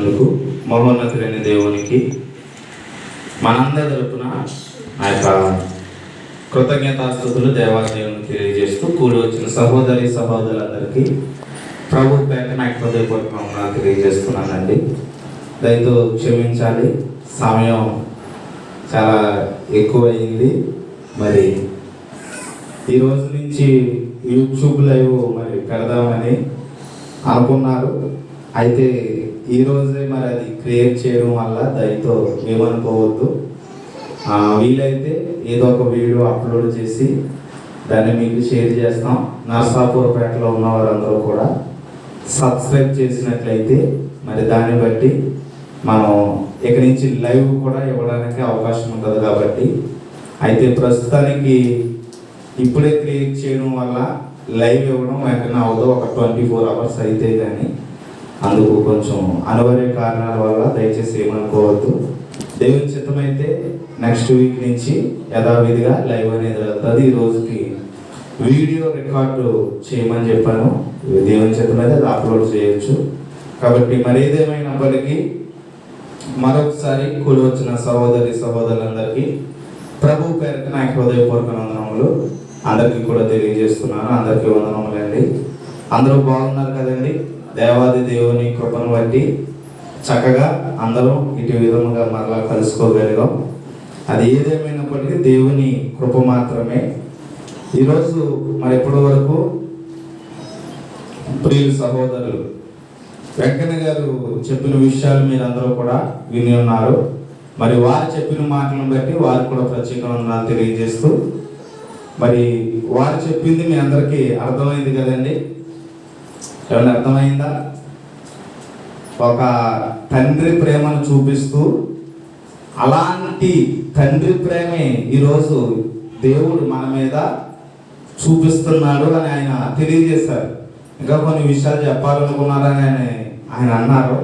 ఇచ్చినందుకు మహోన్నతులైన దేవునికి మనందరి తరపున ఆ యొక్క కృతజ్ఞతాస్థుతులు దేవాలయాన్ని తెలియజేస్తూ కూడి వచ్చిన సహోదరి సహోదరులందరికీ ప్రభు పేట నాకు హృదయపూర్వకంగా తెలియజేస్తున్నానండి. దయతో క్షమించాలి. సమయం చాలా ఎక్కువైంది. మరి ఈ రోజు నుంచి యూట్యూబ్ లైవ్ మరి పెడదామని అనుకున్నారు. అయితే ఈరోజే మరి అది క్రియేట్ చేయడం వల్ల దయతో ఏమనుకోవద్దు. వీలైతే ఏదో ఒక వీడియో అప్లోడ్ చేసి దాన్ని మీకు షేర్ చేస్తాం. నర్సాపూర్పేటలో ఉన్న వారందరూ కూడా సబ్స్క్రైబ్ చేసినట్లయితే మరి దాన్ని బట్టి మనం ఇక్కడి నుంచి లైవ్ కూడా ఇవ్వడానికి అవకాశం ఉంటుంది కాబట్టి అయితే ప్రస్తుతానికి ఇప్పుడే క్రియేట్ చేయడం వల్ల లైవ్ ఇవ్వడం వెంటనే అవ్వదు ఒక ట్వంటీ ఫోర్ అవర్స్ అయితే కానీ అందుకు కొంచెం అనివార్య కారణాల వల్ల దయచేసి ఏమనుకోవద్దు. దేవుని చిత్తమైతే నెక్స్ట్ వీక్ నుంచి యథావిధిగా లైవ్ అనేది వెళ్తుంది. ఈ రోజుకి వీడియో రికార్డు చేయమని చెప్పాను. దేవుని చిత్తమైతే అది అప్లోడ్ చేయొచ్చు. కాబట్టి మరేదేమైనప్పటికీ మరొకసారి కూడి వచ్చిన సహోదరి సహోదరులందరికీ ప్రభు పేరుట నా హృదయపూర్వక వందనములు. అందరికీ కూడా తెలియజేస్తున్నాను. అందరికీ వందనములండి. అందరూ బాగున్నారు కదండి? దేవాది దేవుని కృపను బట్టి చక్కగా అందరం ఇటు విధముగా మరలా కలుసుకోగలిగాం. అది ఏదేమైనప్పటికీ దేవుని కృప మాత్రమే. ఈరోజు మరి ఎప్పటి వరకు ప్రియులు సహోదరులు వెంకన్న గారు చెప్పిన విషయాలు మీరు అందరూ కూడా విని ఉన్నారు. మరి వారు చెప్పిన మాటలను బట్టి వారు కూడా ప్రత్యేకంగా తెలియజేస్తూ మరి వారు చెప్పింది మీ అందరికీ అర్థమైంది కదండి. ఏమన్నా అర్థమైందా? ఒక తండ్రి ప్రేమను చూపిస్తూ అలాంటి తండ్రి ప్రేమే ఈరోజు దేవుడు మన మీద చూపిస్తున్నాడు అని ఆయన తెలియజేశారు. ఇంకా కొన్ని విషయాలు చెప్పాలనుకున్నారని ఆయన ఆయన అన్నారు.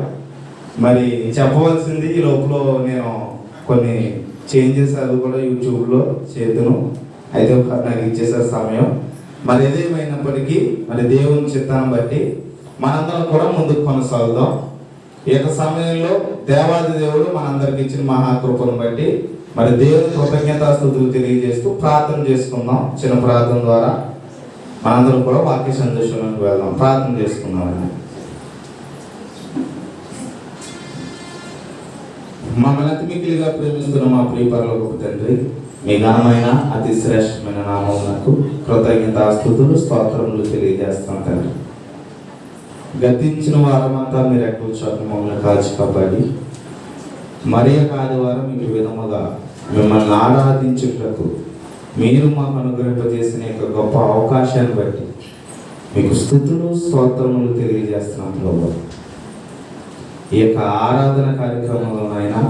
మరి చెప్పవలసింది ఈ లోపల నేను కొన్ని చేంజెస్ అది కూడా యూట్యూబ్లో చేతును. అయితే ఒక నాకు ఇచ్చేసారు సమయం. మరి ఏదేమైనప్పటికీ మరి దేవుని చిత్తాన్ని బట్టి మనందరం కూడా ముందుకు కొనసాగుదాం. ఈ సమయంలో దేవాది దేవుడు మనందరికి ఇచ్చిన మహాకృపను బట్టి మరి దేవుని కృతజ్ఞతాస్థుతులు తెలియజేస్తూ ప్రార్థన చేసుకుందాం. చిన్న ప్రార్థన ద్వారా మనందరం కూడా వాక్య సందేశంలోకి వెళ్దాం. ప్రార్థన చేసుకుందామండి. మమ్మల్ని అతి మిక్కిలిగా ప్రేమిస్తున్న మా ప్రియపరలోక తండ్రి మీ ఘనమైన అతి శ్రేష్టమైన నామమునకు కృతజ్ఞత స్థుతులు స్తోత్రములు తెలియజేస్తాం తండ్రి. గతించిన వారమంతా మీరు ఎక్కువ చోట మమ్మల్ని కాల్చి కాపాడి మరి ఒక ఆదివారం ఈ విధముగా మిమ్మల్ని ఆరాధించుటకు మీరు మాకు అనుగ్రహింపజేసిన యొక్క గొప్ప అవకాశాన్ని బట్టి మీకు స్థుతులు స్తోత్రములు తెలియజేస్తున్నాం ప్రభావం ఈ యొక్క ఆరాధన కార్యక్రమంలోనైనా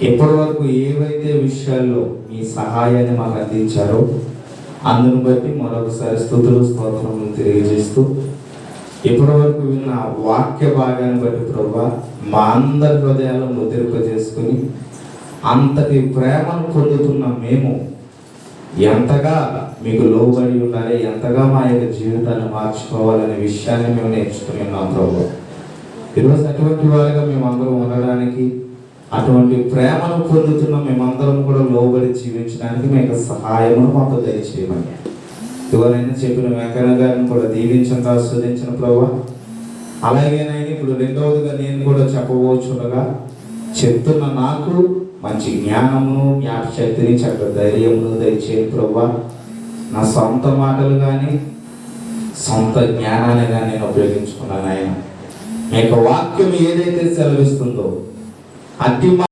ఇప్పటి వరకు ఏవైతే విషయాల్లో మీ సహాయాన్ని మాకు అందించారో అందును బట్టి మరొకసారి స్థుతులు స్తోత్రములు తెలియజేస్తూ ఇప్పటి వరకు విన్న వాక్య భాగాన్ని బట్టి ప్రభా మా అందరి హృదయాలను ముద్రింపజేసుకుని అంతటి ప్రేమను పొందుతున్న మేము ఎంతగా మీకు లోబడి ఉండాలి ఎంతగా మా యొక్క జీవితాన్ని మార్చుకోవాలనే విషయాన్ని మేము నేర్చుకుని ఉన్నాం ప్రభు. ఈరోజు అటువంటి వారిగా మేమందరం ఉండడానికి అటువంటి ప్రేమను పొందుతున్న మేమందరం కూడా లోబడి జీవించడానికి మీకు సహాయమును మాకు దయచేయమని. ఎవరైనా చెప్పిన వెంకన్న గారిని కూడా దీవించండి ఆస్వాదించిన ప్రభు. అలాగేనైనా ఇప్పుడు రెండవదిగా నేను కూడా చెప్పబోచుండగా చెప్తున్న నాకు మంచి జ్ఞానమును జ్ఞాపశక్తిని చక్క ధైర్యమును దయచేయండి ప్రభా. నా సొంత మాటలు కానీ సొంత జ్ఞానాన్ని కానీ నేను ఉపయోగించుకున్నాను ఆయన యొక్క వాక్యం ఏదైతే సెలవిస్తుందో అతి